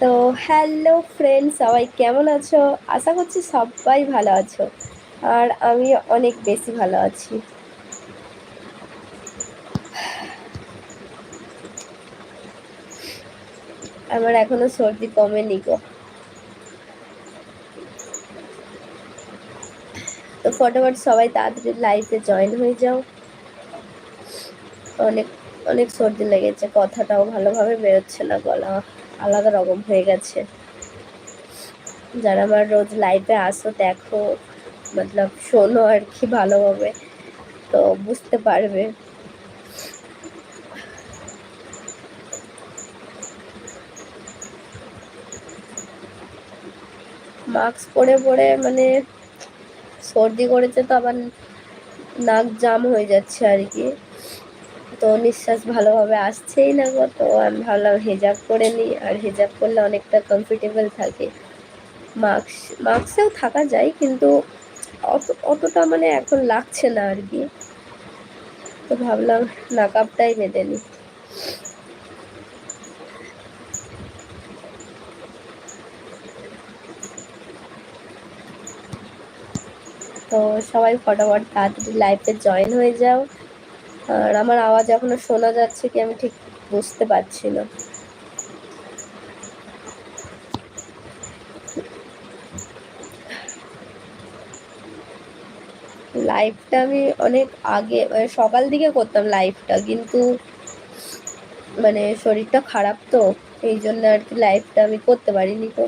তো hello friend সবাই কেমন আছো? আশা করছি সবাই ভালো আছো, আর আমি অনেক বেশি ভালো আছি। আমার এখনও সর্দি কমেনি গো। তো ফটোফট সবাই তাড়াতাড়ি লাইফে জয়েন হয়ে যাও। অনেক অনেক সর্দি লেগেছে, কথাটাও ভালোভাবে বেরোচ্ছে না গলা। আলাদা রকম হয়ে গেছে। যারা আমার রোজ লাইফে আসো, দেখো, মতলব শোনো আর কি ভালোভাবে, তো বুঝতে পারবে। মাস্ক পরে পরে মানে সর্দি করেছে তো আবার নাক জাম হয়ে যাচ্ছে আর কি। তো নিঃশ্বাস ভালোভাবে আসছেই না গো। তো আমি ভাবলাম হেজাব করে নিই, আর হেজাব করলে অনেকটা কমফর্টেবল থাকে। মাস্ক মাস্কেও থাকা যায়, কিন্তু অত, অতটা মানে এখন লাগছে না আর কি। তো ভাবলাম নাকাবটাই বেঁধে নিই। তো সবাই ফটাফট তাড়াতাড়ি লাইফে জয়েন হয়ে যাও। আর আমার আওয়াজ এখনও শোনা যাচ্ছে কি আমি ঠিক বুঝতে পারছি না। লাইভটা আমি অনেক আগে মানে সকাল দিকে করতাম লাইভটা কিন্তু মানে শরীরটা খারাপ তো, এই জন্য আর কি লাইভটা আমি করতে পারিনি তো।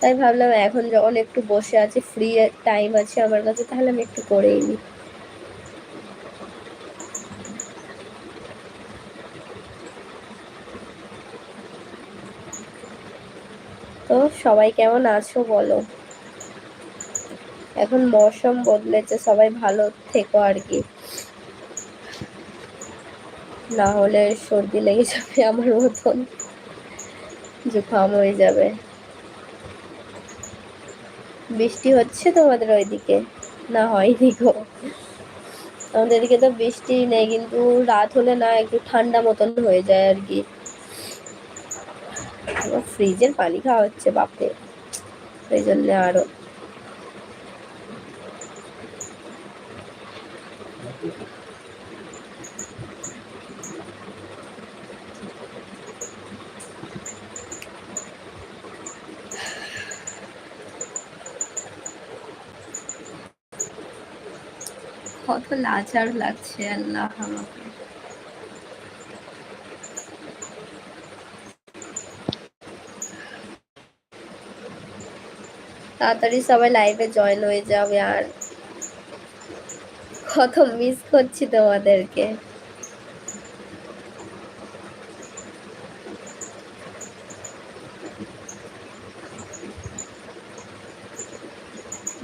তাই ভাবলাম এখন যখন একটু বসে আছি ফ্রি টাইম আছে আমার কাছে, তাহলে আমি একটু করেই নিই। তো সবাই কেমন আছো বলো? এখন মৌসুম বদলেছে, সবাই ভালো থেকো আর কি। না হলে সর্দি লেগে যাবে আমার মতন। জুখাম হয়ে যাবে। বৃষ্টি হচ্ছে তোমাদের ওইদিকে? না হয়নি গো। আমাদের এদিকে তো বৃষ্টি নেই, কিন্তু রাত হলে না একটু ঠান্ডা মতন হয়ে যায় আর কি। ফ্রিজের পানি খাওয়া হচ্ছে বাপরে। ওই জন্য আরও। কত লাচার লাগছে আল্লাহ আমাকে। তাড়াতাড়ি সবাই লাইভে জয়েন হয়ে যাবে আর কত মিস করছি তোমাদেরকে।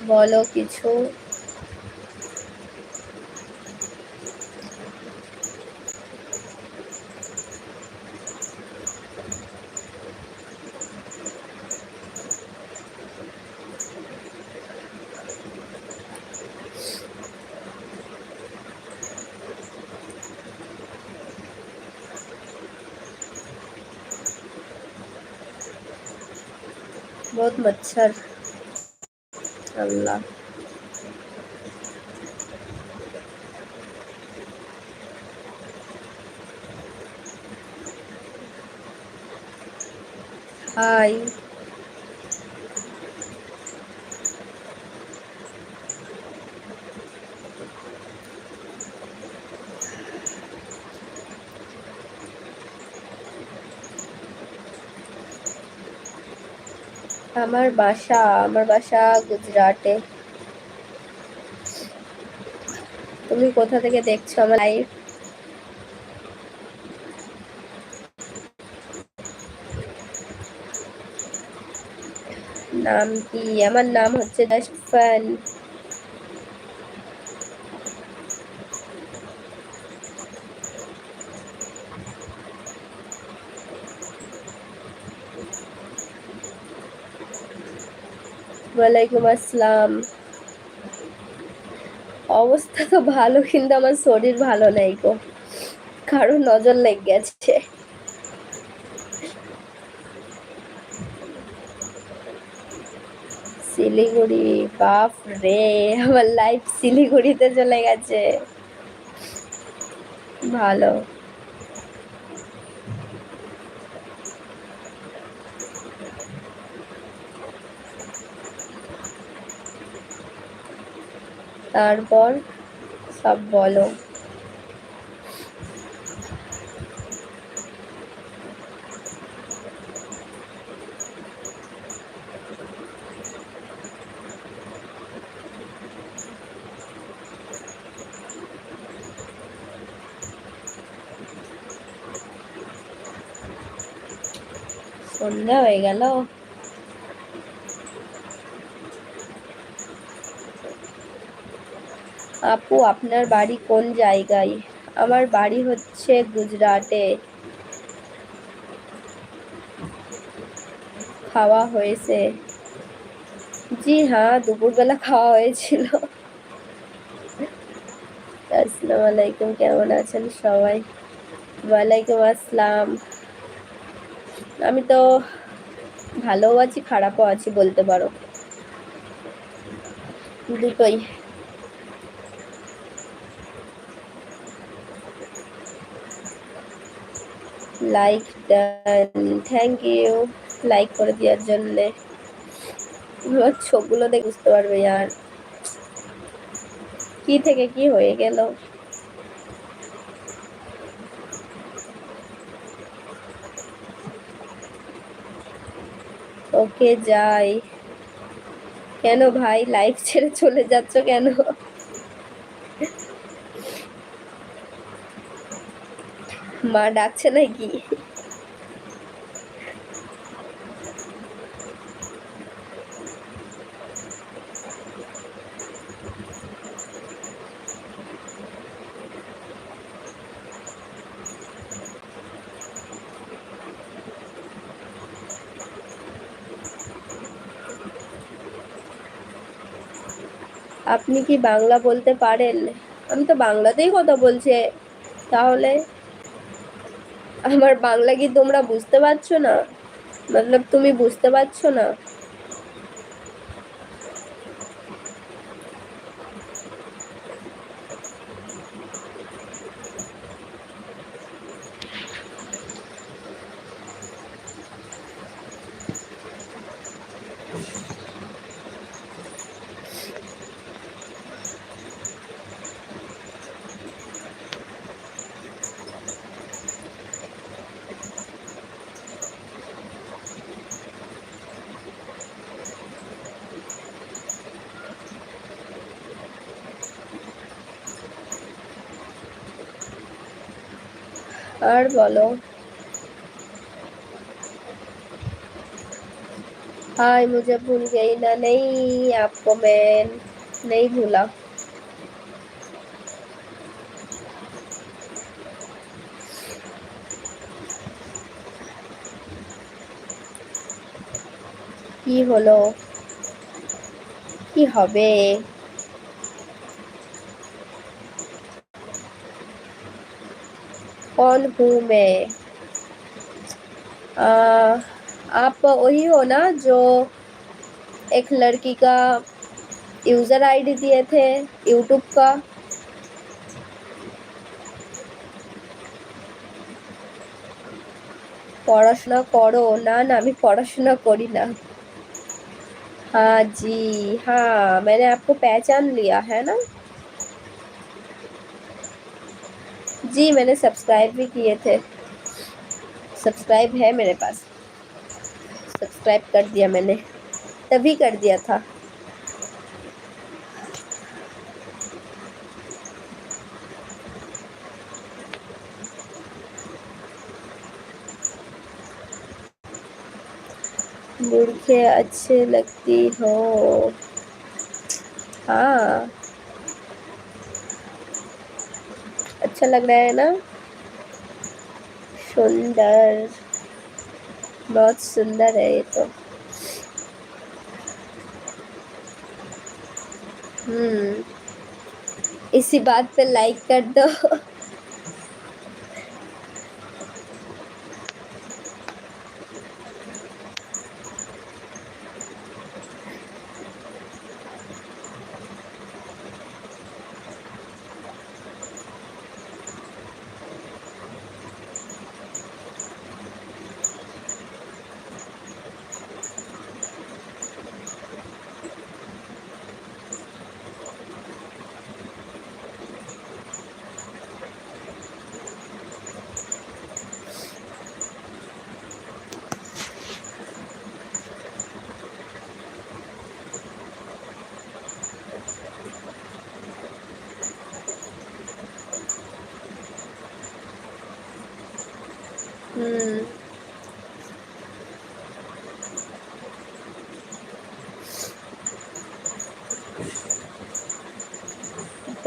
বলো কিছু। बहुत मच्छर। अल्लाह। हाय। আমার বাসা আমার বাসা গুজরাটে। তুমি কোথা থেকে দেখছ আমার লাইভ নাম কি? আমার নাম হচ্ছে ফান ওয়ালাইকুম আসসালাম। অবস্থা তো ভালো, কিন্তু আমার শরীর ভালো নাই গো। কারও নজর লেগে গেছে। শিলিগুড়ি, বাপ রে, আমার লাইফ শিলিগুড়িতে চলে গেছে। ভালো। তারপর সব বলো। সন্ধ্যা হয়ে গেল। আপু, আপনার বাড়ি কোন জায়গায়? আমার বাড়ি হচ্ছে গুজরাটে। খাওয়া হয়েছে। জি হ্যাঁ দুপুরবেলা খাওয়া হয়েছিল। আসসালামু আলাইকুম, কেমন আছেন সবাই? ওয়ালাইকুম আসসালাম। আমি তো ভালোও আছি, খারাপও আছি বলতে পারো। দুটোই। লাইক থ্যাংক ইউ লাইক করে দেওয়ার জন্যে। চোখগুলো দেখে বুঝতে পারবে আর কি থেকে কি হয়ে গেল। ওকে যাই। কেন ভাই? লাইফ ছেড়ে চলে যাচ্ছ কেন? মা ডাকছে নাকি? আপনি কি বাংলা বলতে পারেন? আমি তো বাংলাতেই কথা বলছি। তাহলে আমার বাংলা কি তোমরা বুঝতে পারছ না? মতলব তুমি বুঝতে পারছ না? और बोलो हाय मुझे भूल गई ना नहीं आपको मैं नहीं भूला কি হলো কি হবে कौन हूँ मैं आ, आप वही हो ना जो एक लड़की का यूज़र आईडी दिए थे यूट्यूब का পড়াশোনা করো না না আমি পড়াশোনা করি না हाँ जी हाँ मैंने आपको पहचान लिया है ना जी, मैंने सब्सक्राइब भी किए थे। सब्सक्राइब है मेरे पास। सब्सक्राइब कर दिया मैंने। तभी कर दिया था। बुढ़के अच्छे लगती हो। हाँ। अच्छा लग रहा है ना? सुंदर। बहुत सुंदर है ये तो। हम्म। इसी बात पे लाइक कर दो।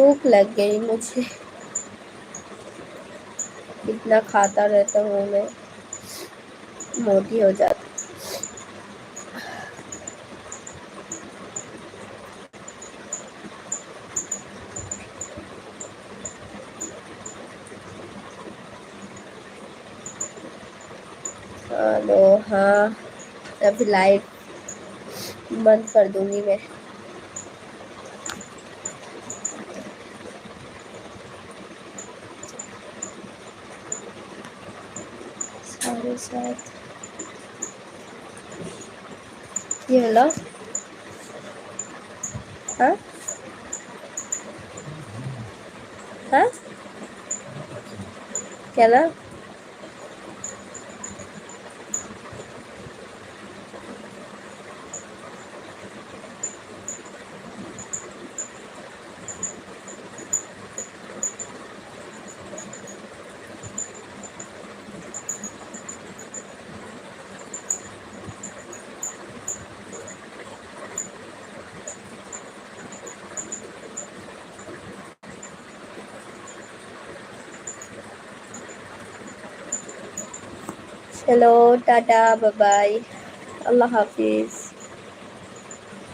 भूख लग गई मुझे। इतना खाता रहता हूँ मैं, मोटी हो जाती। हेलो हाँ अभी लाइट बंद कर दूँगी मैं। সাথ কি হলো হ্যাঁ হ্যাঁ কেন চলো টাটা বাবাই আল্লাহ হাফিজ